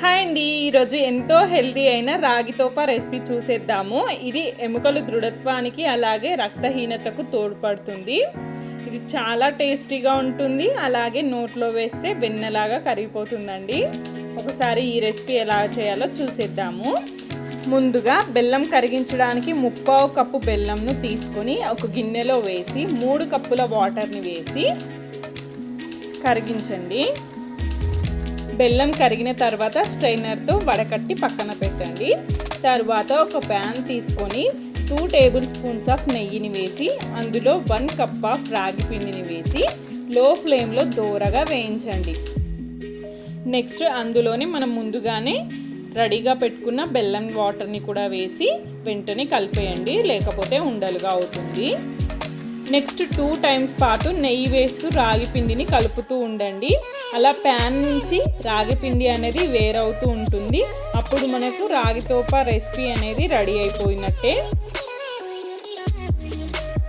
Hi అండి. ఈరోజు ఎంతో హెల్దీ అయిన రాగితోప రెసిపీ చూసేద్దాము. ఇది ఎముకలు దృఢత్వానికి అలాగే రక్తహీనతకు తోడ్పడుతుంది. ఇది చాలా టేస్టీగా ఉంటుంది. అలాగే నోట్లో వేస్తే వెన్నలాగా కరిగిపోతుందండి. ఒకసారి ఈ రెసిపీ ఎలా చేయాలో చూసేద్దాము. ముందుగా బెల్లం కరిగించడానికి ముప్పావు కప్పు బెల్లంను తీసుకొని ఒక గిన్నెలో వేసి మూడు కప్పుల వాటర్ని వేసి కరిగించండి. బెల్లం కరిగిన తర్వాత స్ట్రైనర్తో వడకట్టి పక్కన పెట్టండి. తర్వాత ఒక ప్యాన్ తీసుకొని టూ టేబుల్ స్పూన్స్ ఆఫ్ నెయ్యిని వేసి అందులో వన్ కప్ ఆఫ్ రాగి పిండిని వేసి లో ఫ్లేమ్లో దోరగా వేయించండి. నెక్స్ట్ అందులోనే మనం ముందుగానే రెడీగా పెట్టుకున్న బెల్లం వాటర్ని కూడా వేసి వెంటనే కలిపేయండి. లేకపోతే ఉండలుగా అవుతుంది. నెక్స్ట్ టూ టైమ్స్ పాటు నెయ్యి వేస్తూ రాగి పిండిని కలుపుతూ ఉండండి. అలా ప్యాన్ నుంచి రాగి పిండి అనేది వేరవుతూ ఉంటుంది. అప్పుడు మనకు రాగితోపా రెసిపీ అనేది రెడీ అయిపోయినట్టే.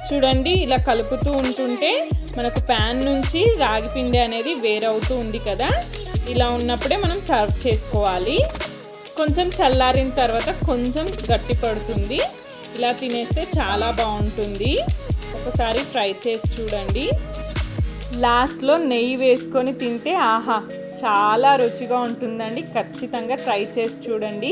చూడండి ఇలా కలుపుతూ ఉంటుంటే మనకు ప్యాన్ నుంచి రాగి పిండి అనేది వేరవుతూ ఉంది కదా. ఇలా ఉన్నప్పుడే మనం సర్వ్ చేసుకోవాలి. కొంచెం చల్లారిన తర్వాత కొంచెం గట్టి పడుతుంది. ఇలా తినేస్తే చాలా బాగుంటుంది. ఒకసారి ట్రై చేసి చూడండి. లాస్ట్లో నెయ్యి వేసుకొని తింటే ఆహా చాలా రుచిగా ఉంటుందండి. ఖచ్చితంగా ట్రై చేసి చూడండి.